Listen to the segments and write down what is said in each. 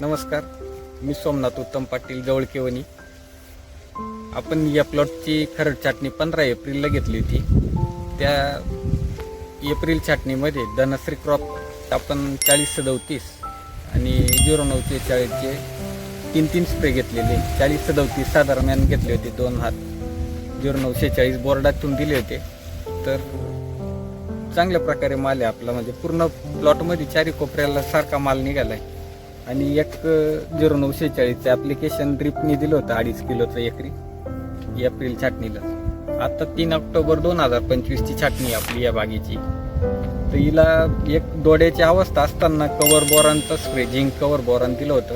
नमस्कार. मी सोमनाथ उत्तम पाटील जवळकेवणी. आपण या प्लॉटची खरड छाटणी पंधरा एप्रिलला घेतली होती. त्या एप्रिल छाटणीमध्ये धनश्री क्रॉप आपण चाळीस सदवतीस आणि झिरो नऊचे चाळीसचे तीन तीन स्प्रे घेतलेले. चाळीस सदवतीस साधारण घेतले होते दोन हात. झिरो नऊशे चाळीस बोर्डातून दिले होते. तर चांगल्या प्रकारे माल आहे आपला. म्हणजे पूर्ण प्लॉटमध्ये चारी कोपऱ्याला सारखा माल निघालाय. आणि एक झिरो नऊशे चाळीसचं ॲप्लिकेशन ड्रिपनी दिलं होतं अडीच किलोचं एकरी. एप्रिल छाटणीला. आता तीन ऑक्टोबर दोन हजार पंचवीसची छाटणी आपली या बागेची. तर हिला एक दोड्याची अवस्था असताना कवर बोरांचं स्प्रे झिंक कवर बोरान दिलं होतं.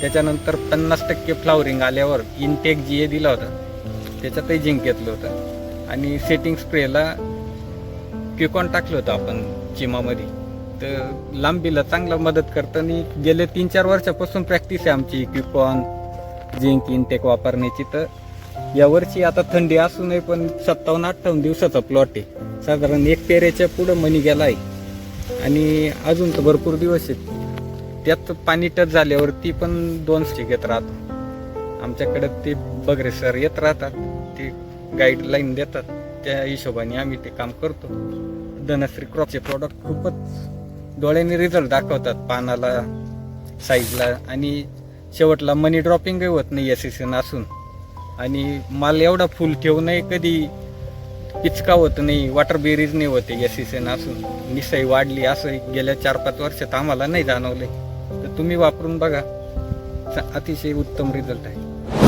त्याच्यानंतर पन्नास टक्के फ्लावरिंग आल्यावर इनटेक जी ए दिला होता. त्याच्यातही झिंक घेतलं होतं. आणि सेटिंग स्प्रेला क्युकॉन टाकलं होतं आपण चिमामध्ये. तर लांबीला चांगला मदत करतं आणि गेले तीन चार वर्षापासून प्रॅक्टिस आहे आमची इक्विपॉन झिंक इनटेक वापरण्याची. तर यावर्षी आता थंडी असू नये पण सत्तावन्न अठ्ठावन्न दिवसाचा प्लॉट आहे. साधारण एक पेऱ्याच्या पुढं मनी गेला आहे आणि अजून तर भरपूर दिवस आहेत. त्यात पाणी टच झाल्यावरती पण दोन स्टिक येत राहतो आमच्याकडे ते बगरे सर येत राहतात. ते गाईडलाईन देतात. त्या हिशोबाने आम्ही ते काम करतो. धनश्री क्रॉपचे प्रॉडक्ट खूपच डोळ्याने रिझल्ट दाखवतात पानाला साईजला आणि शेवटला मनी ड्रॉपिंगही होत नाही एस सीजन असून. आणि माल एवढा फुल ठेवूनही कधी पिचका होत नाही वॉटर बेरीज नाही होते एस सीजन असून. निसाई वाढली असं गेल्या चार पाच वर्षात आम्हाला नाही जाणवले तर तुम्ही वापरून बघा. अतिशय उत्तम रिझल्ट आहे.